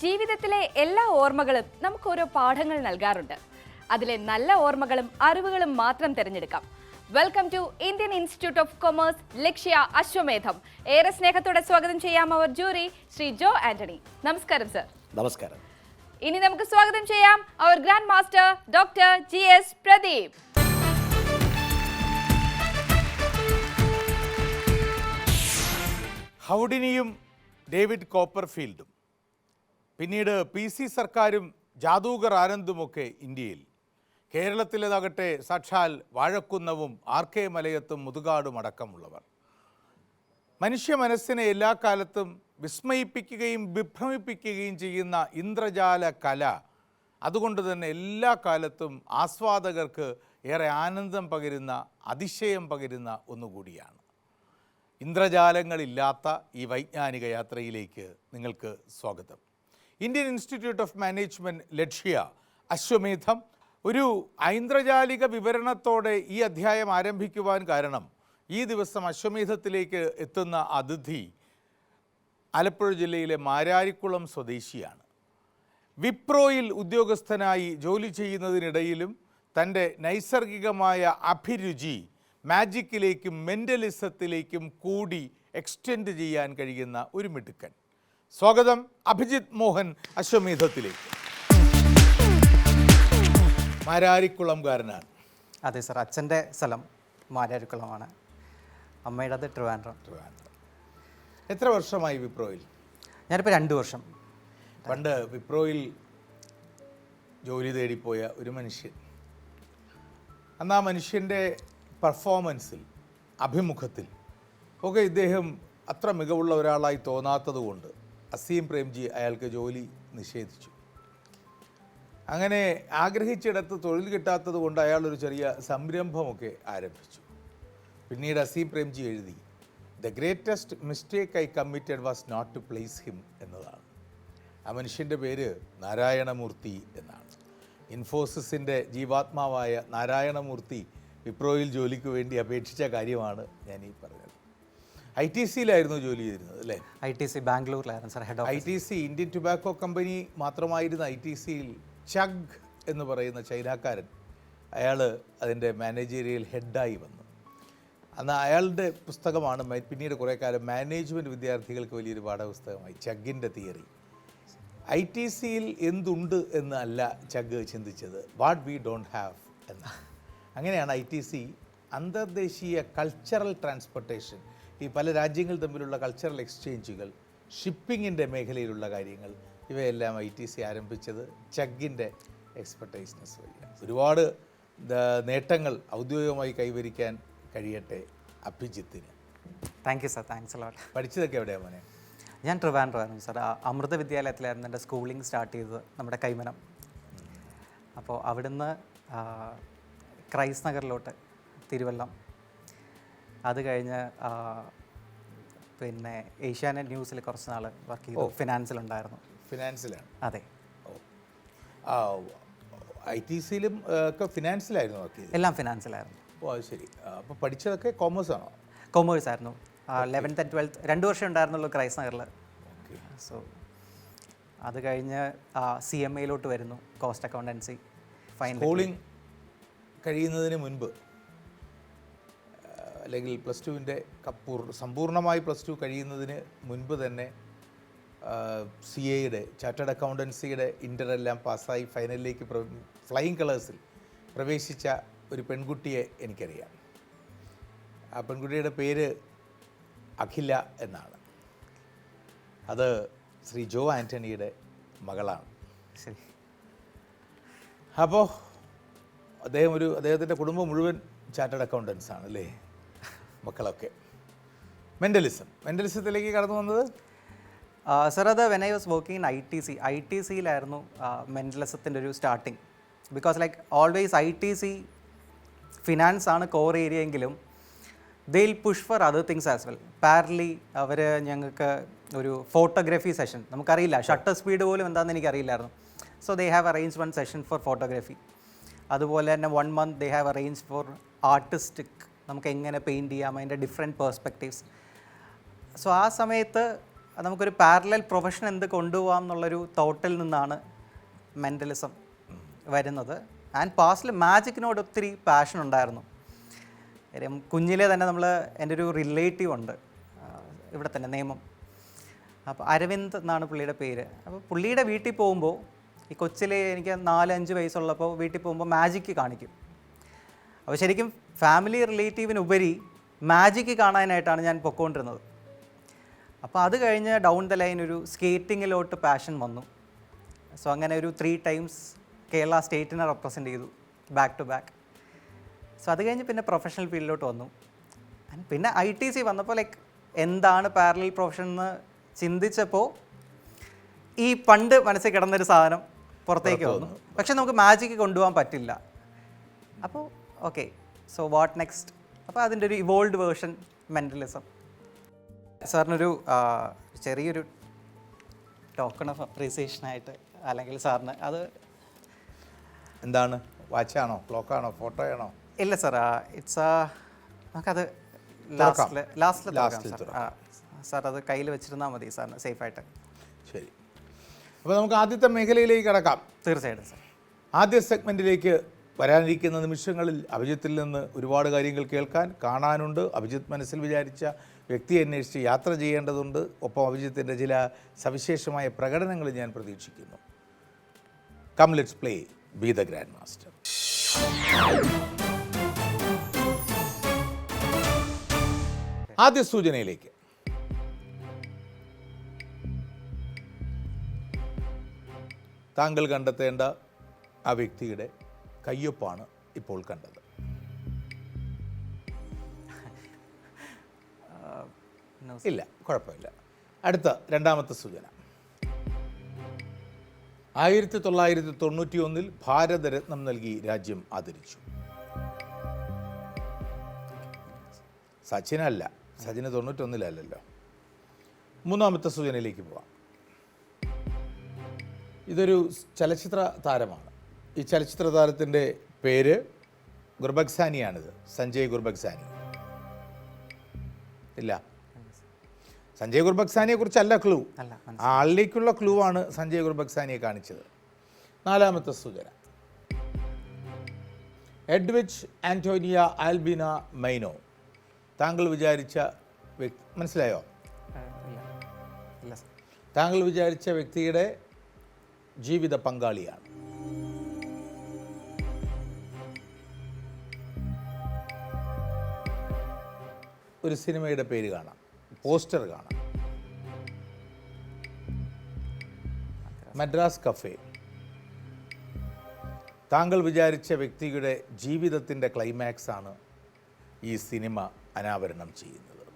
ജീവിതത്തിലെ എല്ലാ ഓർമ്മകളും നമുക്ക് ഓരോ പാഠങ്ങൾ നൽകാറുണ്ട്. അതിലെ നല്ല ഓർമ്മകളും അറിവുകളും മാത്രം തിരഞ്ഞെടുക്കാം. Welcome to Indian institute of commerce Lakshya Ashwamedham. ഏറെ സ്നേഹത്തോടെ സ്വാഗതം ചെയ്യാം അവർ ജൂറി ശ്രീ ജോ ആന്റണി. നമസ്കാരം സർ. നമസ്കാരം. ഇനി നമുക്ക് സ്വാഗതം ചെയ്യാം അവർ grand master doctor G S Pradeep. ഹൗഡിനിയും David കോപ്പർഫീൽഡും. പിന്നീട് പി സി സർക്കാരും ജാദൂഗർ ആനന്ദുമൊക്കെ ഇന്ത്യയിൽ. കേരളത്തിലേതാകട്ടെ സാക്ഷാൽ വാഴക്കുന്നവും ആർ കെ മലയത്തും മുതുകാടും അടക്കമുള്ളവർ. മനുഷ്യ മനസ്സിനെ എല്ലാ കാലത്തും വിസ്മയിപ്പിക്കുകയും വിഭ്രമിപ്പിക്കുകയും ചെയ്യുന്ന ഇന്ദ്രജാല കല അതുകൊണ്ട് തന്നെ എല്ലാ കാലത്തും ആസ്വാദകർക്ക് ഏറെ ആനന്ദം പകരുന്ന അതിശയം പകരുന്ന ഒന്നുകൂടിയാണ്. ഇന്ദ്രജാലങ്ങളില്ലാത്ത ഈ വൈജ്ഞാനിക യാത്രയിലേക്ക് നിങ്ങൾക്ക് സ്വാഗതം. Indian institute of management Lakshya Ashwamedham. ഒരു ഐന്ദ്രജാലിക വിവരണത്തോടെ ഈ അധ്യായം ആരംഭിക്കുവാൻ കാരണം ഈ ദിവസം അശ്വമേധത്തിലേക്ക് എത്തുന്ന അതിഥി ആലപ്പുഴ ജില്ലയിലെ മാരാരിക്കുളം സ്വദേശിയാണ്. വിപ്രോയിൽ ഉദ്യോഗസ്ഥനായി ജോലി ചെയ്യുന്നതിനിടയിലും തന്റെ നൈസർഗികമായ അഭിരുചി മാജിക്കിലേക്കും മെന്റലിസത്തിലേക്കും കൂടി എക്സ്റ്റെൻഡ് ചെയ്യാൻ കഴിയുന്ന ഒരു മിടുക്കൻ. സ്വാഗതം അഭിജിത് മോഹൻ അശ്വമേധത്തിലേക്ക്. മാരാരിക്കുളംകാരനാണ്. അതെ സർ അച്ഛന്റെ സ്ഥലം മാരാരിക്കുളമാണ്. അമ്മയുടെ അത് ട്രിവാൻഡ്രം. ട്രിവാൻഡ്രം. എത്ര വർഷമായി വിപ്രോയിൽ? ഞാനിപ്പോൾ രണ്ട് വർഷം. പണ്ട് വിപ്രോയിൽ ജോലി തേടിപ്പോയ ഒരു മനുഷ്യൻ. അന്ന് ആ മനുഷ്യന്റെ പെർഫോമൻസിൽ അഭിമുഖത്തിൽ ഒക്കെ ഇദ്ദേഹം അത്ര മികവുള്ള ഒരാളായി തോന്നാത്തതുകൊണ്ട് അസീം പ്രേംജി അയാൾക്ക് ജോലി നിഷേധിച്ചു. അങ്ങനെ ആഗ്രഹിച്ചിടത്ത് തൊഴിൽ കിട്ടാത്തത് കൊണ്ട് അയാൾ ഒരു ചെറിയ സംരംഭമൊക്കെ ആരംഭിച്ചു. പിന്നീട് അസീം പ്രേംജി എഴുതി the greatest mistake I committed was not to place him എന്നതാണ്. ആ മനുഷ്യന്റെ പേര് നാരായണമൂർത്തി എന്നാണ്. ഇൻഫോസിസിന്റെ ജീവാത്മാവായ നാരായണമൂർത്തി വിപ്രോയിൽ ജോലിക്ക് വേണ്ടി അപേക്ഷിച്ച കാര്യമാണ് ഞാൻ ഈ പറഞ്ഞത്. ഐ ടി സിയിലായിരുന്നു ജോലി ചെയ്തിരുന്നത് അല്ലേ? I T C ബാംഗ്ലൂരിലായിരുന്നു sir head I T C Indian tobacco company മാത്രമായിരുന്ന I T സിയിൽ ചഗ് എന്ന് പറയുന്ന ചൈനക്കാരൻ അയാൾ അതിന്റെ മാനേജീരിയൽ ഹെഡായി വന്നു. അന്ന് അയാളുടെ പുസ്തകമാണ് പിന്നീട് കുറേ കാലം മാനേജ്മെന്റ് വിദ്യാർത്ഥികൾക്ക് വലിയൊരു പാഠപുസ്തകമായി ചഗിന്റെ തിയറി. ഐ ടി സിയിൽ എന്തുണ്ട് എന്നല്ല ചഗ് ചിന്തിച്ചത് വാട്ട് വി ഡോണ്ട് ഹാവ് എന്ന. അങ്ങനെയാണ് ഐ ടി സി അന്തർദേശീയ കൾച്ചറൽ ട്രാൻസ്പോർട്ടേഷൻ ഈ പല രാജ്യങ്ങൾ തമ്മിലുള്ള കൾച്ചറൽ എക്സ്ചേഞ്ചുകൾ ഷിപ്പിങ്ങിന്റെ മേഖലയിലുള്ള കാര്യങ്ങൾ ഇവയെല്ലാം ഐ ടി സി ആരംഭിച്ചത് ചഗിന്റെ എക്സ്പെർട്ടൈസ്നെസ് വഴിയാണ്. ഒരുപാട് നേട്ടങ്ങൾ ഔദ്യോഗികമായി കൈവരിക്കാൻ കഴിയട്ടെ അഭിജിത്തിന്. Thank you sir thanks lot പഠിച്ചതൊക്കെ എവിടെയാണ് മോനെ? ഞാൻ ട്രിവാൻഡ്രമായിരുന്നു സർ അമൃത വിദ്യാലയത്തിലായിരുന്നു എന്റെ സ്കൂളിംഗ് സ്റ്റാർട്ട് ചെയ്തത് നമ്മുടെ കൈമനം. അപ്പോൾ അവിടുന്ന് ക്രൈസ്നഗറിലോട്ട് ക്രൈസ് നഗറിലോട്ട് തിരുവല്ലം. അത് കഴിഞ്ഞ് പിന്നെ ഏഷ്യാനെറ്റ് ന്യൂസിൽ കുറച്ച് നാൾ വർക്ക് ചെയ്തു. ഫിനാൻസിലുണ്ടായിരുന്നു. ഫിനാൻസിലാണ്? അതെ. ഓ. ഐ ടി സിയിലും ഒക്കെ ഫിനാൻസിലായിരുന്നു വർക്ക് ചെയ്തത്? എല്ലാം ഫിനാൻസിലായിരുന്നു. ഓ അത് ശരി. അപ്പോൾ പഠിച്ചതൊക്കെ കോമേഴ്സ് ആണോ? കോമേഴ്സ് ആയിരുന്നു. ലെവൻത്ത് ആൻഡ് ട്വൽത്ത് രണ്ട് വർഷം ഉണ്ടായിരുന്നുള്ളൂ ക്രൈസ് നഗറിൽ സോ അത് കഴിഞ്ഞ് സി എം എയിലോട്ട് വരുന്നു കോസ്റ്റ് അക്കൗണ്ടൻസി. ഫൈൻ സ്കൂളിംഗ് കഴിയുന്നതിന് മുൻപ്? അല്ലെങ്കിൽ പ്ലസ് ടുവിന്റെ കപ്പൂർ സമ്പൂർണമായി പ്ലസ് ടു കഴിയുന്നതിന് മുൻപ് തന്നെ സി എയുടെ ചാർട്ടേഡ് അക്കൗണ്ടൻസിയുടെ ഇന്റർ എല്ലാം പാസ്സായി ഫൈനലിലേക്ക് ഫ്ലൈയിങ് കളേഴ്സിൽ പ്രവേശിച്ച ഒരു പെൺകുട്ടിയെ എനിക്കറിയാം. ആ പെൺകുട്ടിയുടെ പേര് അഖില എന്നാണ്. അത് ശ്രീ ജോ ആന്റണിയുടെ മകളാണ്. ശരി. അപ്പോൾ അദ്ദേഹം ഒരു അദ്ദേഹത്തിന്റെ കുടുംബം മുഴുവൻ ചാർട്ടേഡ് അക്കൗണ്ടൻസ് ആണ് അല്ലേ? മക്കളൊക്കെ. മെന്റലിസം മെന്റലിസത്തിലേക്ക് കടന്നു വന്നത്? സർ അത് when I was working in I T C I T സിയിലായിരുന്നു മെന്റലിസത്തിന്റെ ഒരു starting because like always I T C finance ആണ് കോർ ഏരിയ എങ്കിലും they'll push for other things as well parallelly അവർ ഞങ്ങൾക്ക് ഒരു ഫോട്ടോഗ്രാഫി സെഷൻ നമുക്കറിയില്ല shutter speed പോലും എന്താണെന്ന് എനിക്കറിയില്ലായിരുന്നു. So they have arrange one session for photography അതുപോലെ തന്നെ one month they have arrange for artistic നമുക്ക് എങ്ങനെ പെയിന്റ് ചെയ്യാം അതിന്റെ ഡിഫറെന്റ് പേഴ്സ്പെക്റ്റീവ്സ് സോ ആ സമയത്ത് നമുക്കൊരു പാരലൽ പ്രൊഫഷൻ എന്ത് കൊണ്ടുപോകാം എന്നുള്ളൊരു തോട്ടിൽ നിന്നാണ് മെന്റലിസം വരുന്നത്. ആൻഡ് പാസ്റ്റിൽ മാജിക്കിനോട് ഒത്തിരി പാഷൻ ഉണ്ടായിരുന്നു. കുഞ്ഞിലെ തന്നെ നമ്മൾ എന്റെ ഒരു റിലേറ്റീവ് ഉണ്ട്. ഇവിടെ തന്നെ നിയമം അപ്പോൾ അരവിന്ദ് എന്നാണ് പുള്ളിയുടെ പേര്. അപ്പോൾ പുള്ളിയുടെ വീട്ടിൽ പോകുമ്പോൾ ഈ കൊച്ചിലെ എനിക്ക് നാലഞ്ച് വയസ്സുള്ളപ്പോൾ വീട്ടിൽ പോകുമ്പോൾ മാജിക്ക് കാണിക്കും. അപ്പോൾ ശരിക്കും ഫാമിലി റിലേറ്റീവിനുപരി മാജിക്ക് കാണാനായിട്ടാണ് ഞാൻ പൊക്കോണ്ടിരുന്നത്. അപ്പോൾ അത് കഴിഞ്ഞ് ഡൗൺ ദ ലൈൻ ഒരു സ്കേറ്റിങ്ങിലോട്ട് പാഷൻ വന്നു. സോ അങ്ങനെ ഒരു ത്രീ ടൈംസ് കേരള സ്റ്റേറ്റിനെ റെപ്രസെന്റ് ചെയ്തു ബാക്ക് ടു ബാക്ക് സോ അത് കഴിഞ്ഞ് പിന്നെ പ്രൊഫഷണൽ ഫീൽഡിലോട്ട് വന്നു. പിന്നെ ഐ ടി സി വന്നപ്പോൾ ലൈക്ക് എന്താണ് പാരലൽ പ്രൊഫഷൻ എന്ന് ചിന്തിച്ചപ്പോൾ ഈ പണ്ട് മനസ്സിൽ കിടന്നൊരു സാധനം പുറത്തേക്ക് വന്നു. പക്ഷെ നമുക്ക് മാജിക്ക് കൊണ്ടുപോകാൻ പറ്റില്ല. അപ്പോൾ ഓക്കെ സോ വാട്ട് നെക്സ്റ്റ് അപ്പോൾ അതിന്റെ ഒരു ഇവോൾഡ് വേർഷൻ മെന്റലിസം സാറിനൊരു ചെറിയൊരു ടോക്കൺ ഓഫ് അപ്രീസിയേഷനായിട്ട് അല്ലെങ്കിൽ സാറിന് അത് എന്താണ്? വാച്ചാണോ ക്ലോക്കാണോ ഫോട്ടോയാണോ ഇല്ല സാർ ഇറ്റ്സ് ആ നമുക്കത്. ലാസ്റ്റിൽ ലാസ്റ്റിൽ ആ സാർ അത് കയ്യിൽ വെച്ചിരുന്നാൽ മതി സാറിന് സേഫായിട്ട്. ശരി. അപ്പോൾ നമുക്ക് ആദ്യത്തെ മേഖലയിലേക്ക് കിടക്കാം. തീർച്ചയായിട്ടും സാർ. ആദ്യ സെഗ്മെന്റിലേക്ക് വരാനിരിക്കുന്ന നിമിഷങ്ങളിൽ അഭിജിത്തിൽ നിന്ന് ഒരുപാട് കാര്യങ്ങൾ കേൾക്കാൻ കാണാനുണ്ട്. അഭിജിത്ത് മനസ്സിൽ വിചാരിച്ച വ്യക്തി അന്വേഷിച്ച് യാത്ര ചെയ്യേണ്ടതുണ്ട്. ഒപ്പം അഭിജിത്തിന്റെ ചില സവിശേഷമായ പ്രകടനങ്ങൾ ഞാൻ പ്രതീക്ഷിക്കുന്നു. Come let's play be the grand master ആദ്യ സൂചനയിലേക്ക്. താങ്കൾ കണ്ടെത്തേണ്ട ആ വ്യക്തിയുടെ കയ്യൊപ്പാണ് ഇപ്പോൾ കണ്ടത്. ഇല്ല കുഴപ്പമില്ല. അടുത്ത രണ്ടാമത്തെ സൂചന. ആയിരത്തി തൊള്ളായിരത്തി തൊണ്ണൂറ്റി ഒന്നിൽ ഭാരതരത്നം നൽകി രാജ്യം ആദരിച്ചു. സച്ചിനല്ല സച്ചിന് തൊണ്ണൂറ്റൊന്നിലല്ലല്ലോ. മൂന്നാമത്തെ സൂചനയിലേക്ക് പോവാം. ഇതൊരു ചലച്ചിത്ര താരമാണ്. ഈ ചലച്ചിത്ര താരത്തിന്റെ പേര് ഗുർബക്സാനിയാണിത് സഞ്ജയ് ഗുർബക്സാനി ഇല്ല. സഞ്ജയ് ഗുർബക്സാനിയെ കുറിച്ചല്ല ക്ലൂ. ആളിലേക്കുള്ള ക്ലൂ ആണ് സഞ്ജയ് ഗുർബക്സാനിയെ കാണിച്ചത്. നാലാമത്തെ സൂചന എഡ്വിച്ച് ആന്റോണിയ ആൽബിന മൈനോ. താങ്കൾ വിചാരിച്ച വ്യക്തി മനസ്സിലായോ? താങ്കൾ വിചാരിച്ച വ്യക്തിയുടെ ജീവിത പങ്കാളിയാണ്. ഒരു സിനിമയുടെ പേര് കാണാം. പോസ്റ്റർ കാണാം. മദ്രാസ് കഫേ. താങ്കൾ വിചാരിച്ച വ്യക്തിയുടെ ജീവിതത്തിന്റെ ക്ലൈമാക്സ് ആണ് ഈ സിനിമ അനാവരണം ചെയ്യുന്നത്.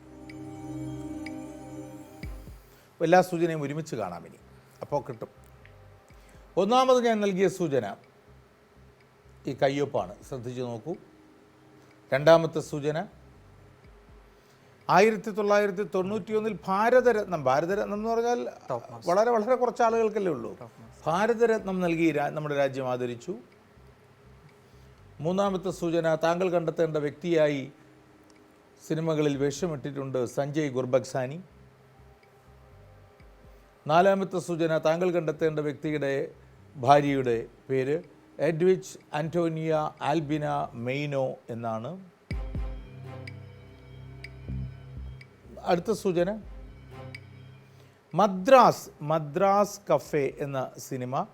എല്ലാ സൂചനയും ഒരുമിച്ച് കാണാം ഇനി. അപ്പോൾ കിട്ടും. ഒന്നാമത് ഞാൻ നൽകിയ സൂചന ഈ കയ്യൊപ്പാണ്. ശ്രദ്ധിച്ചു നോക്കൂ. രണ്ടാമത്തെ സൂചന ആയിരത്തി തൊള്ളായിരത്തി തൊണ്ണൂറ്റി ഒന്നിൽ ഭാരതരത്നം ഭാരതരത്നം എന്ന് പറഞ്ഞാൽ വളരെ വളരെ കുറച്ച് ആളുകൾക്കല്ലേ ഉള്ളൂ. ഭാരതരത്നം നൽകി നമ്മുടെ രാജ്യം ആദരിച്ചു. മൂന്നാമത്തെ സൂചന താങ്കൾ കണ്ടെത്തേണ്ട വ്യക്തിയായി സിനിമകളിൽ വേഷമിട്ടിട്ടുണ്ട് സഞ്ജയ് ഗുർബക്സാനി നാലാമത്തെ സൂചന താങ്കൾ കണ്ടെത്തേണ്ട വ്യക്തിയുടെ ഭാര്യയുടെ പേര് എഡ്വിച്ച് ആന്റോണിയ ആൽബിന മെയ്നോ എന്നാണ്. അടുത്ത സൂചന. മദ്രാസ് മദ്രാസ് കഫേ എന്ന സിനിമ.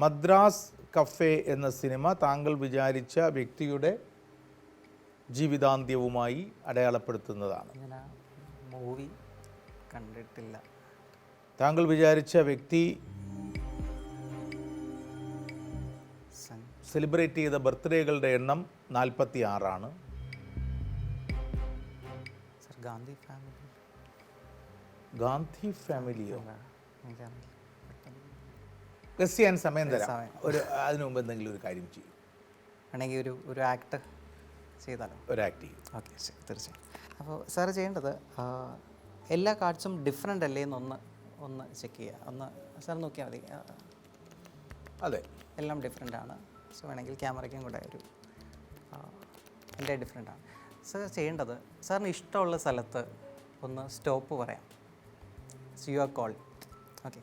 മദ്രാസ് കഫേ എന്ന സിനിമ താങ്കൾ വിചാരിച്ച വ്യക്തിയുടെ ജീവിതാന്ത്യവുമായി അടയാളപ്പെടുത്തുന്നതാണ്. മൂവി കണ്ടിട്ടില്ല. താങ്കൾ വിചാരിച്ച വ്യക്തി സെലിബ്രേറ്റ് ചെയ്ത ബർത്ത്ഡേകളുടെ എണ്ണം നാൽപ്പത്തി ആറാണ് ഗാന്ധി ഫാമിലി. ഗാന്ധി ഫാമിലിയോ ഗസ് ചെയ്യാൻ സമയം തരാം. ഒരു അതിനു മുമ്പ് എന്തെങ്കിലും ഒരു കാര്യം ചെയ്യും. വേണമെങ്കിൽ ഒരു ഒരു ആക്ട് ചെയ്താലോ? ഒരു ആക്ട് ചെയ്യും. ഓക്കെ ശരി തീർച്ചയായും. അപ്പോൾ സാറ് ചെയ്യേണ്ടത് എല്ലാ കാർഡ്സും ഡിഫറെന്റ് അല്ലേ എന്നൊന്ന് ഒന്ന് ചെക്ക് ചെയ്യുക. ഒന്ന് സാർ നോക്കിയാൽ മതി. അതെ. എല്ലാം ഡിഫറെന്റ് ആണ്. സോ വേണമെങ്കിൽ ക്യാമറയ്ക്കും കൂടെ ഒരു എന്റെ ഡിഫറെന്റ് ആണ്. സാർ ചെയ്യേണ്ടത് സാറിന് ഇഷ്ടമുള്ള സ്ഥലത്ത് ഒന്ന് സ്റ്റോപ്പ് പറയാം. You are call okay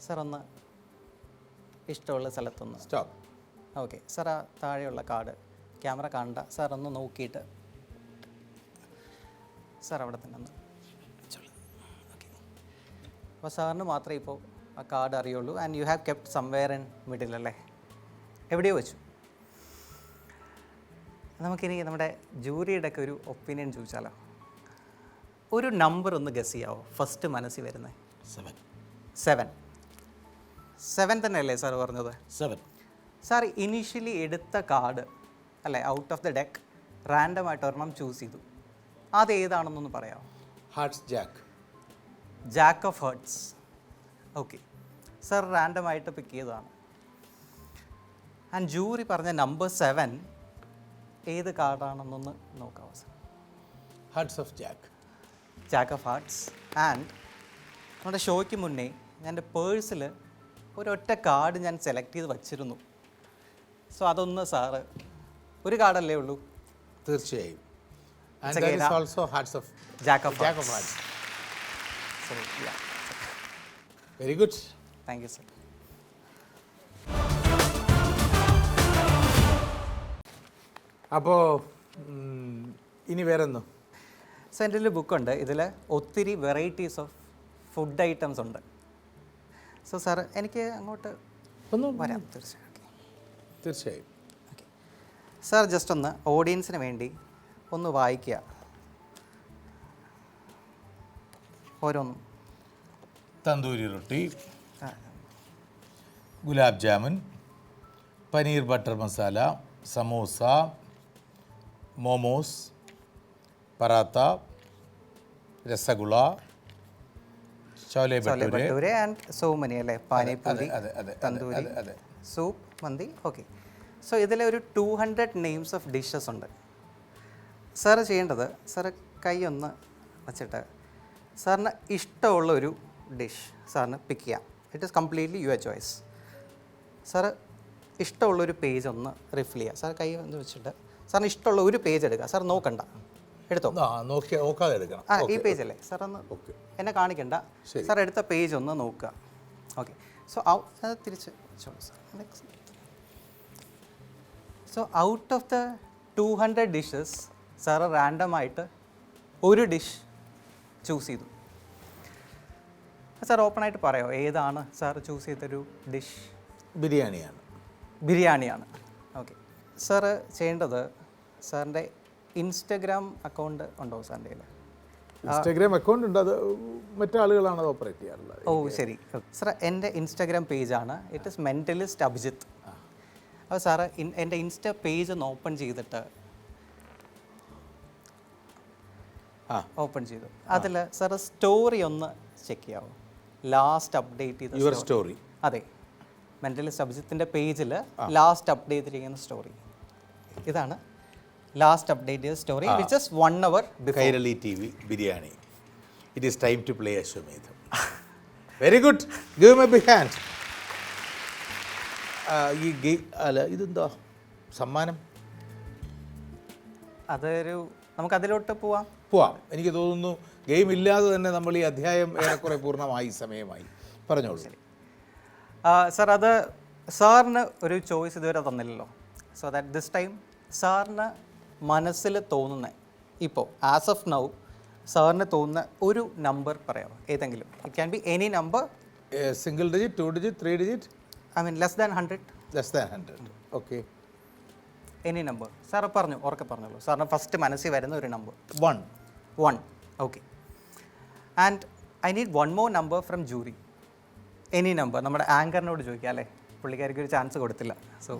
sir ഒന്ന് ഇഷ്ടമുള്ള സ്ഥലത്തൊന്ന്. സ്റ്റോപ്പ് ഓക്കെ സാർ ആ താഴെയുള്ള കാർഡ് ക്യാമറ കാണണ്ട. സാർ ഒന്ന് നോക്കിയിട്ട്. സാർ അവിടെ തന്നെ ഒന്ന്. ഓക്കെ അപ്പോൾ സാറിന് മാത്രമേ ഇപ്പോൾ ആ കാർഡ് അറിയുള്ളൂ. And you have kept somewhere in middle അല്ലേ? എവിടെയോ വെച്ചു. നമുക്കിനി നമ്മുടെ ജൂറിയുടെ ഒക്കെ ഒരു ഒപ്പീനിയൻ ചോദിച്ചാലോ? ഒരു നമ്പർ ഒന്ന് ഗസ് ചെയ്യാവോ? ഫസ്റ്റ് മനസ്സിൽ വരുന്നത് സെവൻ സെവൻ സെവൻ തന്നെയല്ലേ സാർ പറഞ്ഞത്? സെവൻ സാർ ഇനീഷ്യലി എടുത്ത കാർഡ് അല്ലേ out of the deck random ആയിട്ട് ഒരെണ്ണം ചൂസ് ചെയ്തു. അത് ഏതാണെന്നൊന്ന് പറയാമോ hearts jack jack of hearts okay sir റാൻഡമായിട്ട് pick ചെയ്തതാണ്. ആൻഡ് ജൂറി പറഞ്ഞ നമ്പർ സെവൻ ഏത് കാർഡാണെന്നൊന്ന് നോക്കാമോ sir hearts of jack jack of hearts and നമ്മുടെ ഷോയ്ക്ക് മുന്നേ ഞാൻ എന്റെ പേഴ്സിൽ ഒരൊറ്റ കാർഡ് ഞാൻ സെലക്ട് ചെയ്ത് വച്ചിരുന്നു. സോ അതൊന്ന് സാറ് ഒരു കാർഡല്ലേ ഉള്ളൂ? തീർച്ചയായും. Very good thank you sir അപ്പോൾ ഇനി വേറൊന്നു സോ എന്റെ ഒരു ബുക്കുണ്ട്. ഇതിൽ ഒത്തിരി വെറൈറ്റീസ് ഓഫ് ഫുഡ് ഐറ്റംസ് ഉണ്ട്. സോ സാർ എനിക്ക് അങ്ങോട്ട് ഒന്ന് വരാം. തീർച്ചയായും. തീർച്ചയായും. ഓക്കെ. സാർ ജസ്റ്റ് ഒന്ന് ഓഡിയൻസിന് വേണ്ടി ഒന്ന് വായിക്കുക. ഓരോന്നും. Tandoori roti gulab jamun paneer butter masala samosa momos paratha rasgulla chole bhature and so many അല്ലേ? പാനിപ്പൂരി തന്തൂരി. സൂപ്പ് മന്തി ഓക്കെ സോ ഇതിൽ ഒരു two hundred names of dishes ഉണ്ട്. സാറ് ചെയ്യേണ്ടത് സാറ് കൈ ഒന്ന് വച്ചിട്ട് സാറിന് ഇഷ്ടമുള്ള ഒരു ഡിഷ് സാറിന് പിക്ക് ചെയ്യാം. It is completely your choice sir ഇഷ്ടമുള്ളൊരു പേജ് ഒന്ന് റിഫിൽ ചെയ്യുക സാർ കൈ ഒന്ന് വെച്ചിട്ട് സാറിന് ഇഷ്ടമുള്ള ഒരു പേജ് എടുക്കുക സാർ നോക്കണ്ട. എടുത്തോ? ആ നോക്കി നോക്കാതെ എടുക്കണം. ആ ഈ പേജ് അല്ലേ? സാർ ഒന്ന് എന്നെ കാണിക്കണ്ട. സാർ എടുത്ത പേജ് ഒന്ന് നോക്കുക. ഓക്കെ സോ തിരിച്ച്. So out of the two hundred dishes sir റാൻഡമായിട്ട് ഒരു ഡിഷ് ചൂസ് ചെയ്തു. സാർ ഓപ്പണായിട്ട് പറയോ? ഏതാണ് സാർ ചൂസ് ചെയ്തൊരു ഡിഷ് ബിരിയാണിയാണ്. ബിരിയാണിയാണ്. ഓക്കെ സാറ് ചെയ്യേണ്ടത് സാറിന്റെ ഇൻസ്റ്റഗ്രാം അക്കൗണ്ട് ഉണ്ടോ സാറിന്റെ കയ്യിൽ ഇൻസ്റ്റാഗ്രാം അക്കൗണ്ട് ഉണ്ട്. അത് മറ്റാളുകളാണ് അത് ഓപ്പറേറ്റ് ചെയ്യാറുള്ളത്. ഓ ശരി. സാർ എന്റെ ഇൻസ്റ്റാഗ്രാം പേജാണ്. ഇറ്റ് ഇസ് മെന്റലിസ്റ്റ് അഭിജിത്ത് അപ്പോൾ സാറ് എന്റെ ഇൻസ്റ്റ പേജ് ഒന്ന് ഓപ്പൺ ചെയ്തിട്ട് ആ. ഓപ്പൺ ചെയ്തു. അതിൽ സാർ സ്റ്റോറി ഒന്ന് ചെക്ക് ചെയ്യാവോ? ലാസ്റ്റ് അപ്ഡേറ്റ് ചെയ്ത യുവർ സ്റ്റോറി അതെ. മെന്റലിസ്റ്റ് അഭിജിത്തിന്റെ പേജിൽ ലാസ്റ്റ് അപ്ഡേറ്റ് ചെയ്തിരിക്കുന്ന സ്റ്റോറി ഇതാണ് ലാസ്റ്റ് അപ്ഡേറ്റ് ചെയ്ത story which is one hour Kairali T V biryani it is time to play Ashwamedham very good give my be hand ഈ game അല്ല ഇതെന്താ? സമ്മാനം? അതൊരു നമുക്ക് അതിലോട്ട് പോവാം. പോവാം. എനിക്ക് തോന്നുന്നു ഗെയിം ഇല്ലാതെ തന്നെ നമ്മൾ ഈ അധ്യായം ഏറെക്കുറെ പൂർണമായി സമയമായി. പറഞ്ഞോളൂ. സാർ അത് സാറിന് ഒരു ചോയ്സ് ഇതുവരെ തന്നില്ലല്ലോ. സോ ദാറ്റ് ദിസ് ടൈം സാറിന് മനസ്സിൽ തോന്നുന്ന ഇപ്പോൾ ആസ് ഓഫ് നൗ സാറിന് തോന്നുന്ന ഒരു നമ്പർ പറയാമോ? ഏതെങ്കിലും? It can be any number single digit two digit three digit I mean less than hundred less than hundred okay any number sir പറഞ്ഞു ഉറക്കെ പറഞ്ഞോളൂ. സാറിന് ഫസ്റ്റ് മനസ്സിൽ വരുന്ന ഒരു number one one okay and I need one more number from jury any number നമ്മുടെ ആങ്കറിനോട് ചോദിക്കാം അല്ലേ? പുള്ളിക്കാർക്ക് ഒരു ചാൻസ് കൊടുത്തില്ല. So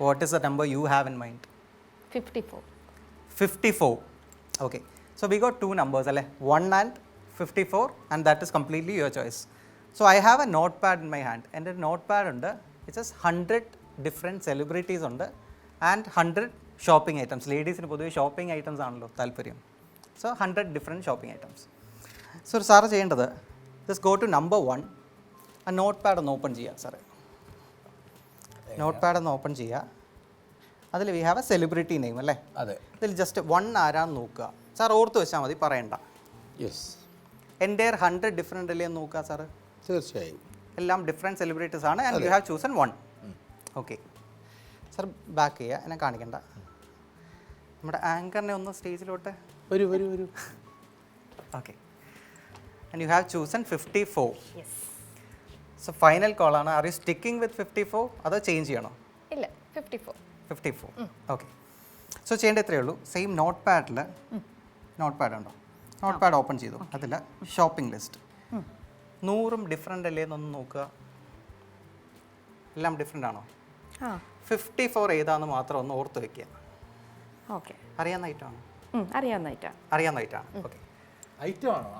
what is the number you have in mind fifty four fifty four okay so we got two numbers അല്ലേ? One and fifty four and that is completely your choice so I have a note pad in my hand എന്റെ ഒരു note pad ഉണ്ട്. It's as hundred different celebrities ഉണ്ട്. And hundred shopping items ലേഡീസിന് പൊതുവെ shopping items ആണല്ലോ താല്പര്യം. So hundred different shopping items so sir ചെയ്യേണ്ടത് just go to number one ആ നോട്ട് പാഡ് ഒന്ന് ഓപ്പൺ ചെയ്യുക സാറേ. നോട്ട് പാഡ് ഒന്ന് ഓപ്പൺ ചെയ്യുക അതിൽ we have a celebrity name അല്ലേ? അതെ. അതിൽ ജസ്റ്റ് വൺ ആരാന്ന് നോക്കുക. സാർ ഓർത്ത് വെച്ചാൽ മതി പറയണ്ട. യെസ് എന്റെ ഹൺഡ്രഡ് ഡിഫറെന്റ് അല്ലേ എന്ന് നോക്കുക സാറ് തീർച്ചയായും. എല്ലാം ഡിഫറെന്റ് സെലിബ്രിറ്റീസ് ആണ് and you have chosen one okay sir back ചെയ്യുക എന്നെ കാണിക്കണ്ട. നമ്മുടെ ആങ്കറിനെ ഒന്ന് സ്റ്റേജിലോട്ട്. വരൂ വരൂ വരൂ. Okay and you have chosen fifty four so final കോളാണ് are you sticking with fifty four അതോ ചേഞ്ച് ചെയ്യണോ? ഇല്ല fifty four fifty four okay so ചെയ്യേണ്ട ഇത്രയേ ഉള്ളൂ. സെയിം നോട്ട് പാഡിൽ നോട്ട് പാഡ് ഉണ്ടോ? നോട്ട് പാഡ് ഓപ്പൺ ചെയ്തു. അതിൽ ഷോപ്പിംഗ് ലിസ്റ്റ് നൂറും ഡിഫറെന്റ് അല്ലേ എന്നൊന്ന് നോക്കുക. എല്ലാം ഡിഫറെന്റ് ആണോ? ആ. ഫിഫ്റ്റി ഫോർ ഏതാന്ന് മാത്രം ഒന്ന് ഓർത്ത് വെക്കുക. ഓക്കെ അറിയാവുന്ന ഐറ്റമാണ് അറിയാവുന്ന ഐറ്റമാണ് ഓക്കെ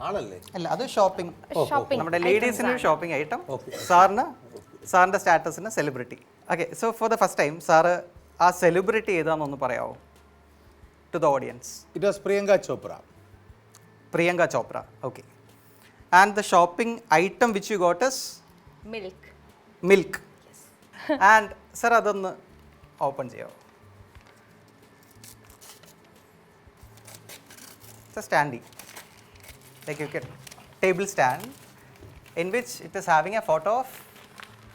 ആളല്ലേ? അല്ല അത് ഷോപ്പിംഗ് ഷോപ്പിംഗ് നമ്മുടെ ലേഡീസിന് ഷോപ്പിംഗ് ഐറ്റം സാറിന് സാറിന്റെ സ്റ്റാറ്റസിന് celebrity okay so for the first time sir ആ സെലിബ്രിറ്റി ഏതാണെന്നൊന്ന് പറയാമോ to the audience it was Priyanka Chopra Priyanka Chopra. Okay and the shopping item which you got is milk milk and sir അതൊന്ന് open ചെയ്യാമോ standee like you get table stand in which it is having a photo of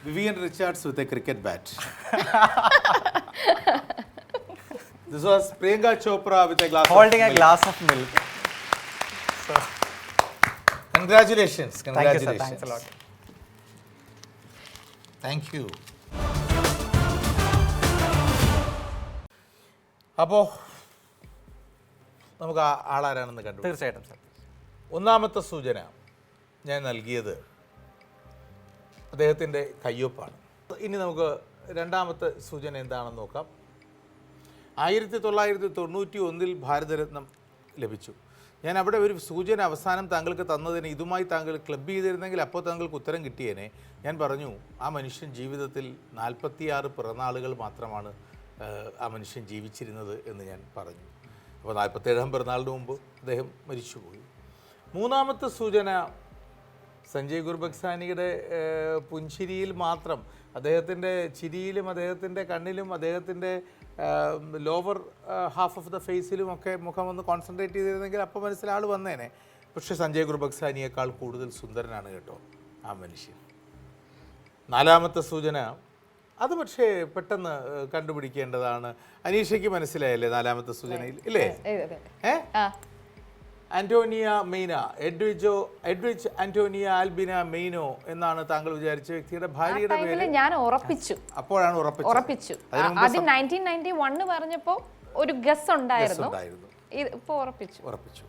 Vivian Richards with a cricket bat this was Priyanka Chopra with a glass holding a glass of milk. So, congratulations thank you, sir. Thanks a lot. Thank you അപ്പോൾ നമുക്ക് ആ ആളാരാണെന്ന് കണ്ടു തീർച്ചയായിട്ടും sir ഒന്നാമത്തെ സൂചന ഞാൻ നൽകിയത് അദ്ദേഹത്തിന്റെ കയ്യൊപ്പാണ് ഇനി നമുക്ക് രണ്ടാമത്തെ സൂചന എന്താണെന്ന് നോക്കാം. ആയിരത്തി തൊള്ളായിരത്തി തൊണ്ണൂറ്റി ഒന്നിൽ ഭാരതരത്നം ലഭിച്ചു. ഞാൻ അവിടെ ഒരു സൂചന അവസാനം താങ്കൾക്ക് തന്നതിന് ഇതുമായി താങ്കൾ ക്ലബ് ചെയ്തിരുന്നെങ്കിൽ അപ്പോൾ താങ്കൾക്ക് ഉത്തരം കിട്ടിയേനെ. ഞാൻ പറഞ്ഞു ആ മനുഷ്യൻ ജീവിതത്തിൽ നാൽപ്പത്തിയാറ് പിറന്നാളുകൾ മാത്രമാണ് ആ, മനുഷ്യൻ ജീവിച്ചിരുന്നത് എന്ന് ഞാൻ പറഞ്ഞു. അപ്പോൾ നാൽപ്പത്തേഴാം പിറന്നാളിന് മുമ്പ് അദ്ദേഹം മരിച്ചുപോയി. മൂന്നാമത്തെ സൂചന സഞ്ജയ് ഗുർബക്സാനിയുടെ പുൻചിരിയിൽ പുഞ്ചിരിയിൽ മാത്രം അദ്ദേഹത്തിന്റെ ചിരിയിലും അദ്ദേഹത്തിന്റെ കണ്ണിലും അദ്ദേഹത്തിന്റെ ലോവർ ഹാഫ് ഓഫ് ദ ഫേസിലും ഒക്കെ മുഖം ഒന്ന് കോൺസെൻട്രേറ്റ് ചെയ്തിരുന്നെങ്കിൽ അപ്പോൾ മനസ്സിലാൾ വന്നേനെ. പക്ഷേ സഞ്ജയ് ഗുർബക്സാനിയേക്കാൾ കൂടുതൽ സുന്ദരനാണ് കേട്ടോ ആ മനുഷ്യൻ. നാലാമത്തെ സൂചന അത് പക്ഷേ പെട്ടെന്ന് കണ്ടുപിടിക്കേണ്ടതാണ്. അനീഷയ്ക്ക് മനസ്സിലായല്ലേ നാലാമത്തെ സൂചനയിൽ? ഇല്ലേ? ഏ ആന്റോണിയ മെയ്ന എഡ്വിജോ എഡ്വിജ് ആന്റോണിയ ആൽബിന മെയ്നോ എന്നാണ് താങ്കൾ വിചാരിച്ച വ്യക്തിയുടെ ഭാര്യയുടെ പേര്? ഞാൻ ഉറപ്പിച്ചു. അപ്പോഴാണ് ഉറപ്പിച്ചു. ആദ്യം നയന്റീൻ നയന്റി വണ്ണ് പറഞ്ഞപ്പോ ഒരു ഗസ് ഉണ്ടായിരുന്നു. ഇപ്പൊ ഉറപ്പിച്ചു. ഉറപ്പിച്ചു.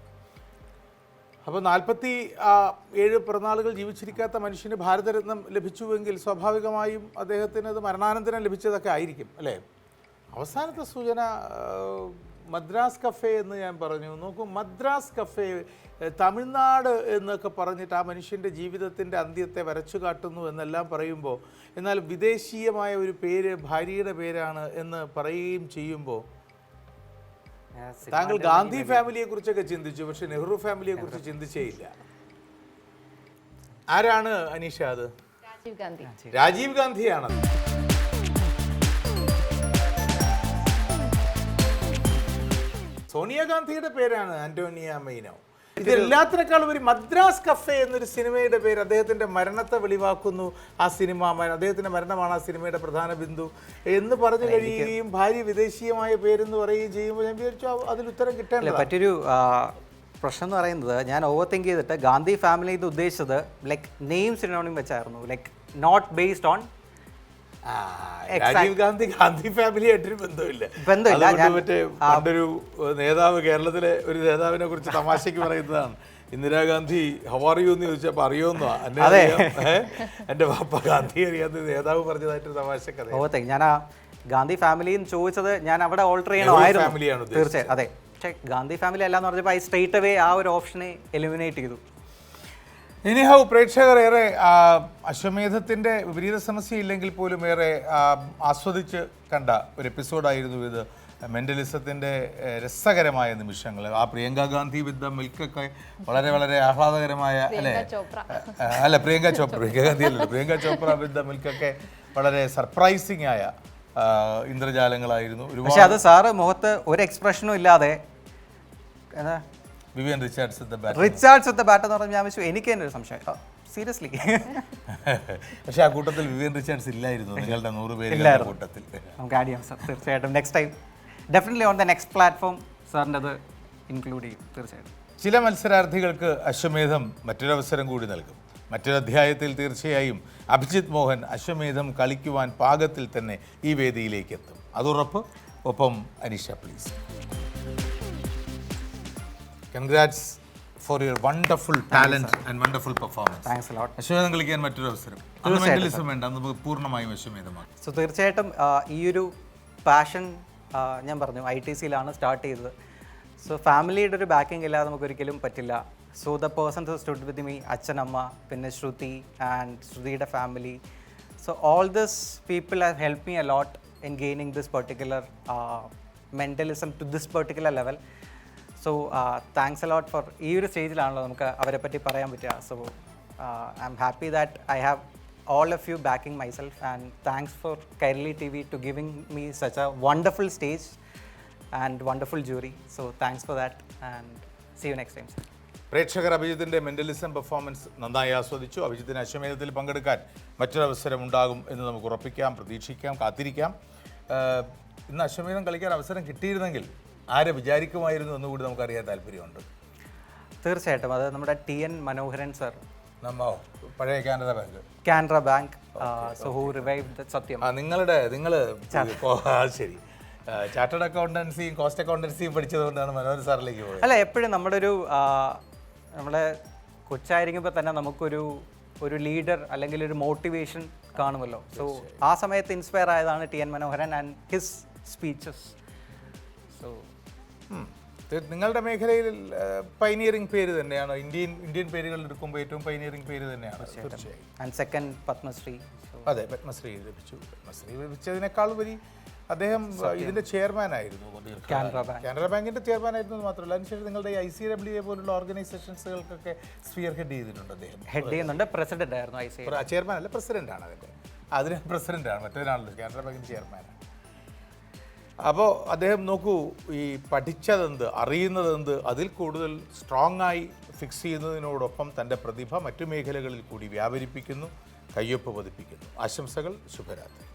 അപ്പോൾ നാൽപ്പത്തി ഏഴ് പിറന്നാളുകൾ ജീവിച്ചിരിക്കാത്ത മനുഷ്യന് ഭാരതരത്നം ലഭിച്ചുവെങ്കിൽ സ്വാഭാവികമായും അദ്ദേഹത്തിന് അത് മരണാനന്തരം ലഭിച്ചതൊക്കെ ആയിരിക്കും അല്ലേ? അവസാനത്തെ സൂചന മദ്രാസ് കഫേ എന്ന് ഞാൻ പറഞ്ഞു. നോക്കൂ മദ്രാസ് കഫേ തമിഴ്നാട് എന്നൊക്കെ പറഞ്ഞിട്ട് ആ മനുഷ്യന്റെ ജീവിതത്തിന്റെ അന്ത്യത്തെ വരച്ചു കാട്ടുന്നു എന്നെല്ലാം പറയുമ്പോൾ എന്നാൽ വിദേശീയമായ ഒരു പേര് ഭാര്യയുടെ പേരാണ് എന്ന് പറയുകയും ചെയ്യുമ്പോൾ താങ്കൾ ഗാന്ധി ഫാമിലിയെ കുറിച്ചൊക്കെ ചിന്തിച്ചു പക്ഷെ നെഹ്റു ഫാമിലിയെ കുറിച്ച് ചിന്തിച്ചേ ഇല്ല ആരാണ് അനീഷ അത്? രാജീവ് ഗാന്ധി. രാജീവ് ഗാന്ധിയാണ് സോണിയാഗാന്ധിയുടെ പേരാണ് ആന്റോണിയ മെയ്നോ ഇതെല്ലാത്തിനേക്കാളും ഒരു മദ്രാസ് കഫേ എന്നൊരു സിനിമയുടെ പേര് അദ്ദേഹത്തിന്റെ മരണത്തെ വെളിവാക്കുന്നു. ആ സിനിമ അദ്ദേഹത്തിന്റെ അദ്ദേഹത്തിന്റെ മരണമാണ് ആ സിനിമയുടെ പ്രധാന ബിന്ദു എന്ന് പറഞ്ഞു കഴിയുകയും ഭാര്യ വിദേശീയമായ പേരെന്ന് പറയുകയും ചെയ്യുമ്പോൾ ഞാൻ വിചാരിച്ചു അതിൽ ഉത്തരം കിട്ടാനില്ല മറ്റൊരു പ്രശ്നം എന്ന് പറയുന്നത് ഞാൻ ഓവർ തിങ്ക് ചെയ്തിട്ട് ഗാന്ധി ഫാമിലി ഇത് ഉദ്ദേശിച്ചത് ലൈക്ക് നെയിം സിനോണിം വെച്ചായിരുന്നു. Like not based on Rajiv Gandhi Gandhi family ആയിട്ടൊരു ബന്ധമില്ല. ബന്ധമില്ല. മറ്റേ പണ്ടൊരു നേതാവ് കേരളത്തിലെ ഒരു നേതാവിനെ കുറിച്ച് തമാശക്ക് പറയുന്നതാണ്. ഇന്ദിരാഗാന്ധി ഹവാറിയോ എന്ന് ചോദിച്ചപ്പോൾ അറിയോന്നോ? എന്നെ അതെ. എന്റെ? എന്റെ പാപ്പ ഗാന്ധി അറിയാത്ത നേതാവ് പറഞ്ഞതായിട്ട് തമാശ കഥ ഓവർ ഞാൻ ആ ഗാന്ധി ഫാമിലി എന്ന് ചോദിച്ചത് ഞാൻ അവിടെ ഓൾട്ടർ ചെയ്യണമായിരുന്നു. തീർച്ചയായും. അതെ. പക്ഷേ ഗാന്ധി ഫാമിലി അല്ലാന്ന് പറഞ്ഞപ്പോൾ ഐ സ്ട്രേറ്റ് അവേ ആ ഒരു ഓപ്ഷനെ എലിമിനേറ്റ് ചെയ്തു. ഇനിഹൗ പ്രേക്ഷകർ ഏറെ ആ, അശ്വമേധത്തിന്റെ വിപരീത സമസ്യ ഇല്ലെങ്കിൽ പോലും ഏറെ ആസ്വദിച്ച് കണ്ട ഒരു എപ്പിസോഡായിരുന്നു ഇത്. മെന്റലിസത്തിന്റെ രസകരമായ നിമിഷങ്ങൾ. ആ പ്രിയങ്ക ഗാന്ധി വിത്ത് മിൽക്കൊക്കെ വളരെ വളരെ ആഹ്ലാദകരമായ അല്ലേ? അല്ല പ്രിയങ്ക ചോപ്ര. പ്രിയങ്ക ഗാന്ധി അല്ലല്ലോ. പ്രിയങ്ക ചോപ്ര വിത്ത് ദ മിൽക്കൊക്കെ വളരെ സർപ്രൈസിങ് ആയ ഇന്ദ്രജാലങ്ങളായിരുന്നു. പക്ഷെ അത് സാറ് മുഖത്ത് ഒരു എക്സ്പ്രഷനും ഇല്ലാതെ എന്താ? Vivian Richards the bat Richards with bat എന്ന് പറഞ്ഞാൽ ഞാൻ വെച്ചു എനിക്ക് തന്നെ ഒരു സംശയം. സീരിയസ്ലി പക്ഷേ ആ കൂട്ടത്തിൽ വിവിയൻ റിച്ചാർഡ്സ് ഇല്ലായിരുന്നു. നിങ്ങളുടെ നൂറ് പേര് കൂട്ടത്തിൽ. നമുക്ക് ആഡ് ചെയ്യാം സർ തീർച്ചയായിട്ടും. Next time definitely on the next platform സാറിന്റെ അത് ഇൻക്ലൂഡ് ചെയ്യും. തീർച്ചയായിട്ടും. ചില മത്സരാർത്ഥികൾക്ക് അശ്വമേധം മറ്റൊരവസരം കൂടി നൽകും. മറ്റൊരധ്യായത്തിൽ തീർച്ചയായും അഭിജിത് മോഹൻ അശ്വമേധം കളിക്കുവാൻ പാകത്തിൽ തന്നെ ഈ വേദിയിലേക്ക് എത്തും. അതുറപ്പ് ഒപ്പം Aneesha please congrats for your wonderful talent and wonderful performance thanks lot Ashwamedham കളിക്കാൻ മറ്റൊരു അവസരം. മെന്റലിസം വേണ്ട നമുക്ക് പൂർണമായും അശ്വമേധമാണ് സോ തീർച്ചയായിട്ടും ഈ ഒരു പാഷൻ ഞാൻ പറഞ്ഞു ഐ ടി സിയിലാണ് സ്റ്റാർട്ട് ചെയ്തത്. സോ ഫാമിലിയുടെ ഒരു ബാക്കിംഗ് ഇല്ലാതെ നമുക്ക് ഒരിക്കലും പറ്റില്ല. So the persons stood with me അച്ഛനമ്മ പിന്നെ ശ്രുതി ആൻഡ് ശ്രുതിയുടെ family so all this people have help me a lot in gaining this particular mentalism to this particular level so thanks a lot for ഈ ഒരു സ്റ്റേജിലാണല്ലോ നമുക്ക് അവരെ പറ്റി പറയാൻ പറ്റുക so I am happy that I have all of you backing myself and thanks for Kairali TV to giving me such a wonderful stage and wonderful jury. So thanks for that and see you next time. Sir. പ്രേക്ഷകർ അഭിജിത്തിന്റെ mentalism performance നന്നായി ആസ്വദിച്ചു അഭിജിത്തിന് അശ്വമേധത്തിൽ പങ്കെടുക്കാൻ മറ്റൊരവസരം ഉണ്ടാകും എന്ന് നമുക്ക് ഉറപ്പിക്കാം പ്രതീക്ഷിക്കാം കാത്തിരിക്കാം ഇന്ന് അശ്വമേധം കളിക്കാൻ അവസരം കിട്ടിയിരുന്നെങ്കിൽ ആരെ വിചാരിക്കുമായിരുന്നു എന്നുകൂടി നമുക്കറിയാൻ താല്പര്യമുണ്ട്. തീർച്ചയായിട്ടും. അത് നമ്മുടെ ടി എൻ മനോഹരൻ സർ. നമ്മോ പഴയ Canara bank. Canara bank so who revive സത്യം. നിങ്ങളുടെ നിങ്ങൾ ശരി. ചാർട്ടേഡ് അക്കൗണ്ടൻസിയും കോസ്റ്റ് അക്കൗണ്ടൻസിയും പഠിച്ചതുകൊണ്ടാണ് മനോഹർ സാറിലേക്ക് പോയത്. അല്ല എപ്പോഴും നമ്മുടെ ഒരു നമ്മുടെ നമ്മളെ കൊച്ചായിരിക്കുമ്പോൾ തന്നെ നമുക്കൊരു ഒരു ലീഡർ അല്ലെങ്കിൽ ഒരു മോട്ടിവേഷൻ കാണുമല്ലോ. സോ ആ സമയത്ത് ഇൻസ്പയർ ആയതാണ് T N Manoharan and his speeches. So നിങ്ങളുടെ മേഖലയിൽ പൈനിയറിംഗ് പേര് തന്നെയാണോ? ഇന്ത്യൻ ഇന്ത്യൻ പേരുകൾ എടുക്കുമ്പോൾ ഏറ്റവും പൈനിയറിംഗ് പേര് തന്നെയാണ്. തീർച്ചയായും. സെക്കൻഡ് പത്മശ്രീ. അതെ പത്മശ്രീ ലഭിച്ചു. പത്മശ്രീ ലഭിച്ചതിനേക്കാൾ ഉപരി അദ്ദേഹം ഇതിന്റെ ചെയർമാൻ ആയിരുന്നു. കാനറ ബാങ്ക്. കാനറ ബാങ്കിന്റെ ചെയർമാൻ ആയിരുന്നു എന്ന് മാത്രമല്ല അതിനുശേഷം നിങ്ങളുടെ ഐ സി ഡബ്ല്യു എ പോലുള്ള ഓർഗനൈസേഷൻസുകൾക്കൊക്കെ സ്ഫിയർ ഹെഡ് ചെയ്തിട്ടുണ്ട് അദ്ദേഹം. ഹെഡ് ചെയ്യുന്നുണ്ട്. പ്രസിഡന്റ് ആയിരുന്നു ഐ സി ചെയർമാൻ അല്ല പ്രസിഡന്റ് ആണ് അതിന്റെ അതിന് പ്രസിഡന്റ് ആണ് മറ്റൊരാളുണ്ട് കാനറ ബാങ്കിന്റെ ചെയർമാനാണ് അപ്പോൾ അദ്ദേഹം നോക്കൂ ഈ പഠിച്ചതെന്ത് അറിയുന്നതെന്ത് അതിൽ കൂടുതൽ സ്ട്രോങ് ആയി ഫിക്സ് ചെയ്യുന്നതിനോടൊപ്പം തന്റെ പ്രതിഭ മറ്റു മേഖലകളിൽ കൂടി വ്യാപരിപ്പിക്കുന്നു കയ്യൊപ്പ് പതിപ്പിക്കുന്നു. ആശംസകൾ ശുഭരാത്രി.